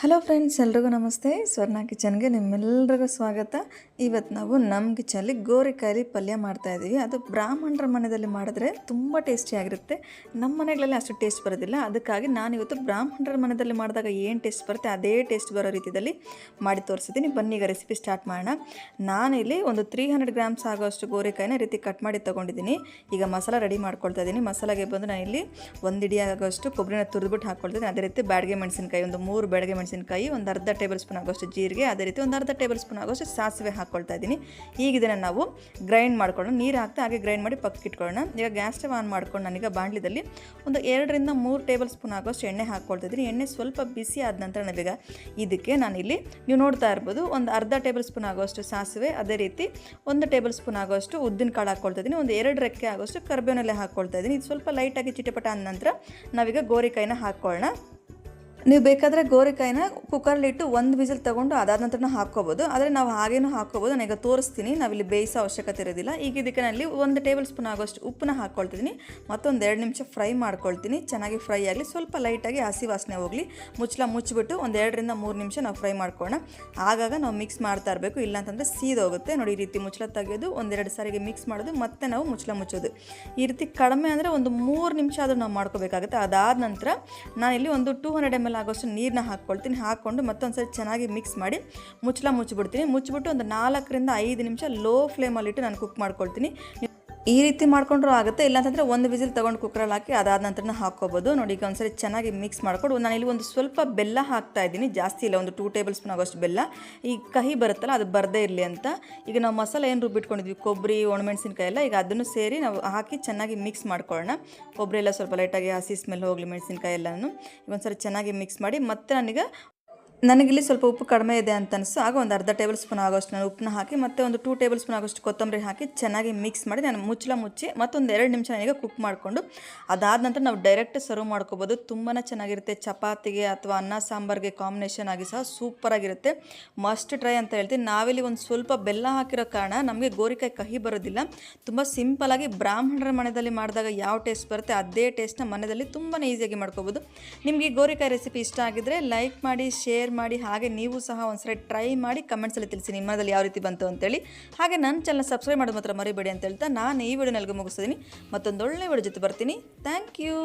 Hello friends, ಎಲ್ರಿಗೂ ನಮಸ್ತೆ. ಸ್ವರ್ಣ ಕಿಚನ್ಗೆ ನಿಮ್ಮೆಲ್ಲರಿಗೂ ಸ್ವಾಗತ. ಇವತ್ತು ನಾವು ನಮ್ಮ ಕಿಚನಲ್ಲಿ ಗೋರಿಕಾಯಿ ಪಲ್ಯ ಮಾಡ್ತಾ ಇದ್ದೀವಿ ಅದು ಬ್ರಾಹ್ಮಣರ ಮನೆಯಲ್ಲಿ ಮಾಡಿದ್ರೆ ತುಂಬ ಟೇಸ್ಟಿಯಾಗಿರುತ್ತೆ ನಮ್ಮ ಮನೆಗಳಲ್ಲಿ ಅಷ್ಟು ಟೇಸ್ಟ್ ಬರೋದಿಲ್ಲ. ಅದಕ್ಕಾಗಿ ನಾನು ಇವತ್ತು ಬ್ರಾಹ್ಮಣರ ಮನೆಯಲ್ಲಿ ಮಾಡಿದಾಗ ಏನು ಟೇಸ್ಟ್ ಬರುತ್ತೆ ಅದೇ ಟೇಸ್ಟ್ ಬರೋ ರೀತಿಯಲ್ಲಿ ಮಾಡಿ ತೋರಿಸಿದ್ದೀನಿ. ಬನ್ನಿ, ಈಗ ರೆಸಿಪಿ ಸ್ಟಾರ್ಟ್ ಮಾಡೋಣ. ನಾನಿಲ್ಲಿ ಒಂದು ತ್ರೀ ಹಂಡ್ರೆಡ್ ಗ್ರಾಮ್ಸ್ ಆಗೋಷ್ಟು ಗೋರಿಕಾಯಿನ ರೀತಿ ಕಟ್ ಮಾಡಿ ತೊಗೊಂಡಿದ್ದೀನಿ. ಈಗ ಮಸಾಲ ರೆಡಿ ಮಾಡ್ಕೊಳ್ತಾ ಇದ್ದೀನಿ ಮಸಾಲಾಗೆ ಬಂದು ನಾನು ಇಲ್ಲಿ ಒಂದು ಇಡಿ ಆಗೋಷ್ಟು ಕೊಬ್ಬರಿನ ತುರಿದ್ಬಿಟ್ಟು ಹಾಕ್ಕೊಳ್ತೀನಿ ಅದೇ ರೀತಿ ಬ್ಯಾಡಗೆ ಮೆಣಸಿನಕಾಯಿ, ಒಂದು ಮೂರು ಬ್ಯಾಡಗೆ ಮೆಣಸಿನಕಾಯಿ, ಒಂದು ಅರ್ಧ ಟೇಬಲ್ ಸ್ಪೂನ್ ಆಗೋಷ್ಟು ಜೀರಿಗೆ, ಅದೇ ರೀತಿ ಒಂದು ಅರ್ಧ ಟೇಬಲ್ ಸ್ಪೂನ್ ಆಗೋಷ್ಟು ಸಾಸಿವೆ ಹಾಕ್ಕೊಳ್ತಾ ಇದ್ದೀನಿ. ಈಗ ಇದನ್ನು ನಾವು ಗ್ರೈಂಡ್ ಮಾಡ್ಕೊಳ್ಳೋಣ. ನೀರು ಹಾಕ್ತಾ ಹಾಗೆ ಗ್ರೈಂಡ್ ಮಾಡಿ ಪಕ್ಕಕ್ಕೆ ಇಟ್ಕೊಳ್ಳೋಣ. ಈಗ ಗ್ಯಾಸ್ ಸ್ಟವ್ ಆನ್ ಮಾಡ್ಕೊಂಡು ನನಗೆ ಬಾಣಲಿದಲ್ಲಿ ಒಂದು ಎರಡರಿಂದ ಮೂರು ಟೇಬಲ್ ಸ್ಪೂನ್ ಆಗೋಷ್ಟು ಎಣ್ಣೆ ಹಾಕ್ಕೊಳ್ತಾ ಇದ್ದೀನಿ. ಎಣ್ಣೆ ಸ್ವಲ್ಪ ಬಿಸಿ ಆದ ನಂತರ ನಾವೀಗ ಇದಕ್ಕೆ ನಾನಿಲ್ಲಿ ನೀವು ನೋಡ್ತಾ ಇರ್ಬೋದು, ಒಂದು ಅರ್ಧ ಟೇಬಲ್ ಸ್ಪೂನ್ ಆಗೋಷ್ಟು ಸಾಸಿವೆ, ಅದೇ ರೀತಿ ಒಂದು ಟೇಬಲ್ ಸ್ಪೂನ್ ಆಗೋಷ್ಟು ಉದ್ದಿನ ಕಾಳು ಹಾಕ್ಕೊಳ್ತಾ ಇದ್ದೀನಿ. ಒಂದು ಎರಡು ರೆಕ್ಕೆ ಆಗೋಷ್ಟು ಕರ್ಬೇವನ್ನೆಲ್ಲ ಹಾಕ್ಕೊಳ್ತಾ ಇದ್ದೀನಿ. ಇದು ಸ್ವಲ್ಪ ಲೈಟಾಗಿ ಚಿಟಪಟ ಆದ ನಂತರ ನಾವೀಗ ಗೋರಿಕಾಯಿನ ಹಾಕ್ಕೊಳ್ಳೋಣ. ನೀವು ಬೇಕಾದರೆ ಗೋರಿಕಾಯಿನ ಕುಕ್ಕರ್ಲಿಟ್ಟು ಒಂದು ವಿಸಿಲ್ ತೊಗೊಂಡು ಅದಾದ ನಂತರ ಹಾಕ್ಕೋಬೋದು. ಆದರೆ ನಾವು ಹಾಗೇನೂ ಹಾಕ್ಕೋಬೋದು. ನಾನು ಈಗ ತೋರಿಸ್ತೀನಿ. ನಾವಿಲ್ಲಿ ಬೇಯಿಸೋ ಅವಶ್ಯಕತೆ ಇರೋದಿಲ್ಲ. ಈಗ ಇದಕ್ಕೆ ನಾನಲ್ಲಿ ಒಂದು ಟೇಬಲ್ ಸ್ಪೂನ್ ಆಗೋಷ್ಟು ಉಪ್ಪನ್ನ ಹಾಕ್ಕೊಳ್ತಿದ್ದೀನಿ ಮತ್ತೊಂದು ಎರಡು ನಿಮಿಷ ಫ್ರೈ ಮಾಡ್ಕೊಳ್ತೀನಿ. ಚೆನ್ನಾಗಿ ಫ್ರೈ ಆಗಲಿ. ಸ್ವಲ್ಪ ಲೈಟಾಗಿ ಹಸಿ ವಾಸನೆ ಹೋಗಲಿ. ಮುಚ್ಚಲ ಮುಚ್ಚಿಬಿಟ್ಟು ಒಂದು ಎರಡರಿಂದ ಮೂರು ನಿಮಿಷ ನಾವು ಫ್ರೈ ಮಾಡ್ಕೊಳ್ಳೋಣ ಆಗಾಗ ನಾವು ಮಿಕ್ಸ್ ಮಾಡ್ತಾ ಇರಬೇಕು. ಇಲ್ಲಾಂತಂದರೆ ಸೀದೋಗುತ್ತೆ. ನೋಡಿ ಈ ರೀತಿ ಮುಚ್ಚಳ ತೆಗೆಯೋದು ಒಂದೆರಡು ಸಾರಿಗೆ ಮಿಕ್ಸ್ ಮಾಡೋದು. ಮತ್ತೆ ನಾವು ಮುಚ್ಚಳ ಮುಚ್ಚೋದು. ಈ ರೀತಿ ಕಡಿಮೆ ಅಂದರೆ ಒಂದು ಮೂರು ನಿಮಿಷ ಆದರೂ ನಾವು ಮಾಡ್ಕೋಬೇಕಾಗುತ್ತೆ. ಅದಾದ ನಂತರ ನಾನಿಲ್ಲಿ ಒಂದು ಟೂ ಹಂಡ್ರೆಡ್ ಎಂ ಆಗೋಷ್ಟು ನೀರನ್ನ ಹಾಕ್ಕೊಳ್ತೀನಿ. ಹಾಕ್ಕೊಂಡು ಮತ್ತೊಂದು ಸರಿ ಚೆನ್ನಾಗಿ ಮಿಕ್ಸ್ ಮಾಡಿ ಮುಚ್ಚಲ ಮುಚ್ಚಿಬಿಡ್ತೀನಿ. ಮುಚ್ಚಿಬಿಟ್ಟು ಒಂದು ನಾಲ್ಕರಿಂದ ಐದು ನಿಮಿಷ ಲೋ ಫ್ಲೇಮಲ್ಲಿಟ್ಟು ನಾನು ಕುಕ್ ಮಾಡ್ಕೊಳ್ತೀನಿ. ಈ ರೀತಿ ಮಾಡ್ಕೊಂಡ್ರೂ ಆಗುತ್ತೆ. ಇಲ್ಲಾಂತಂದರೆ ಒಂದು ವಿಸಿಲ್ ತೊಗೊಂಡು ಕುಕ್ಕರಲ್ಲಿ ಹಾಕಿ ಅದಾದ ನಂತರ ಹಾಕ್ಕೋಬೋದು. ನೋಡಿ, ಈಗ ಒಂದ್ಸರಿ ಚೆನ್ನಾಗಿ ಮಿಕ್ಸ್ ಮಾಡ್ಕೊಂಡು ನಾನು ಇಲ್ಲಿ ಒಂದು ಸ್ವಲ್ಪ ಬೆಲ್ಲ ಹಾಕ್ತಾ ಇದ್ದೀನಿ. ಜಾಸ್ತಿ ಇಲ್ಲ, ಒಂದು ಟೂ ಟೇಬಲ್ ಸ್ಪೂನ್ ಆಗೋಷ್ಟು ಬೆಲ್ಲ. ಈ ಕಹಿ ಬರುತ್ತಲ್ಲ, ಅದು ಬರದೇ ಇರಲಿ ಅಂತ. ಈಗ ನಾವು ಮಸಾಲೆ ಏನು ರುಬ್ಬಿಟ್ಕೊಂಡಿದ್ವಿ? ಕೊಬ್ಬರಿ, ಒಣಮೆಣಸಿನ್ಕಾಯಿ ಎಲ್ಲ. ಈಗ ಅದನ್ನು ಸೇರಿ ನಾವು ಹಾಕಿ ಚೆನ್ನಾಗಿ ಮಿಕ್ಸ್ ಮಾಡ್ಕೊಳ್ಳೋಣ. ಕೊಬ್ಬರಿ ಎಲ್ಲ ಸ್ವಲ್ಪ ಲೈಟಾಗಿ ಹಸಿ ಸ್ಮೆಲ್ ಹೋಗಲಿ ಮೆಣಸಿನ್ಕಾಯಿ ಎಲ್ಲನೂ. ಈಗ ಒಂದ್ಸರಿ ಚೆನ್ನಾಗಿ ಮಿಕ್ಸ್ ಮಾಡಿ, ಮತ್ತೆ ನನಗೆ ನನಗಿಲ್ಲಿ ಸ್ವಲ್ಪ ಉಪ್ಪು ಕಡಿಮೆ ಇದೆ ಅಂತ ಅನಿಸ್ತು. ಆಗ ಒಂದು ಅರ್ಧ ಟೇಬಲ್ ಸ್ಪೂನ್ ಆಗೋಷ್ಟು ನಾನು ಉಪ್ಪನ್ನ ಹಾಕಿ, ಮತ್ತು ಒಂದು ಟೂ ಟೇಬಲ್ ಸ್ಪೂನ್ ಆಗೋಷ್ಟು ಕೊತ್ತಂಬರಿ ಹಾಕಿ ಚೆನ್ನಾಗಿ ಮಿಕ್ಸ್ ಮಾಡಿ ನಾನು ಮುಚ್ಚಲ ಮುಚ್ಚಿ ಮತ್ತೊಂದು ಎರಡು ನಿಮಿಷ ನನಗೆ ಕುಕ್ ಮಾಡಿಕೊಂಡು, ಅದಾದ ನಂತರ ನಾವು ಡೈರೆಕ್ಟ್ ಸರ್ವ್ ಮಾಡ್ಕೋಬೋದು. ತುಂಬಾ ಚೆನ್ನಾಗಿರುತ್ತೆ. ಚಪಾತಿಗೆ ಅಥವಾ ಅನ್ನ ಸಾಂಬಾರ್ಗೆ ಕಾಂಬಿನೇಷನ್ ಆಗಿ ಸಹ ಸೂಪರಾಗಿರುತ್ತೆ ಮಸ್ಟ್ ಟ್ರೈ ಅಂತ ಹೇಳ್ತೀನಿ. ನಾವಿಲ್ಲಿ ಒಂದು ಸ್ವಲ್ಪ ಬೆಲ್ಲ ಹಾಕಿರೋ ಕಾರಣ ನಮಗೆ ಗೋರಿಕಾಯಿ ಕಹಿ ಬರೋದಿಲ್ಲ. ತುಂಬ ಸಿಂಪಲಾಗಿ ಬ್ರಾಹ್ಮಣರ ಮನೆಯಲ್ಲಿ ಮಾಡಿದಾಗ ಯಾವ ಟೇಸ್ಟ್ ಬರುತ್ತೆ ಅದೇ ಟೇಸ್ಟ್ನ ಮನೆಯಲ್ಲಿ ತುಂಬಾ ಈಸಿಯಾಗಿ ಮಾಡ್ಕೋಬೋದು. ನಿಮಗೆ ಗೋರಿಕಾಯಿ ರೆಸಿಪಿ ಇಷ್ಟ ಆಗಿದ್ರೆ ಲೈಕ್ ಮಾಡಿ ಶೇರ್ ಮಾಡಿ, ಹಾಗೆ ನೀವು ಸಹ ಒಂದ್ಸರಿ ಟ್ರೈ ಮಾಡಿ ಕಮೆಂಟ್ಸಲ್ಲಿ ತಿಳಿಸಿ ನಿಮ್ಮದಲ್ಲಿ ಯಾವ ರೀತಿ ಬಂತು ಅಂತೇಳಿ. ಹಾಗೆ ನನ್ನ ಚಾನಲ್ ಸಬ್ಸ್ಕ್ರೈಬ್ ಮಾಡೋದು ಮಾತ್ರ ಮರಿಬೇಡಿ ಅಂತ ಹೇಳ್ತಾ ನಾನು ಈ ವಿಡಿಯೋನಲ್ಗೂ ಮುಗಿಸ್ತೀನಿ ಮತ್ತೊಂದು ಒಳ್ಳೆ ವಿಡಿಯೋ ಜೊತೆ ಬರ್ತೀನಿ. Thank you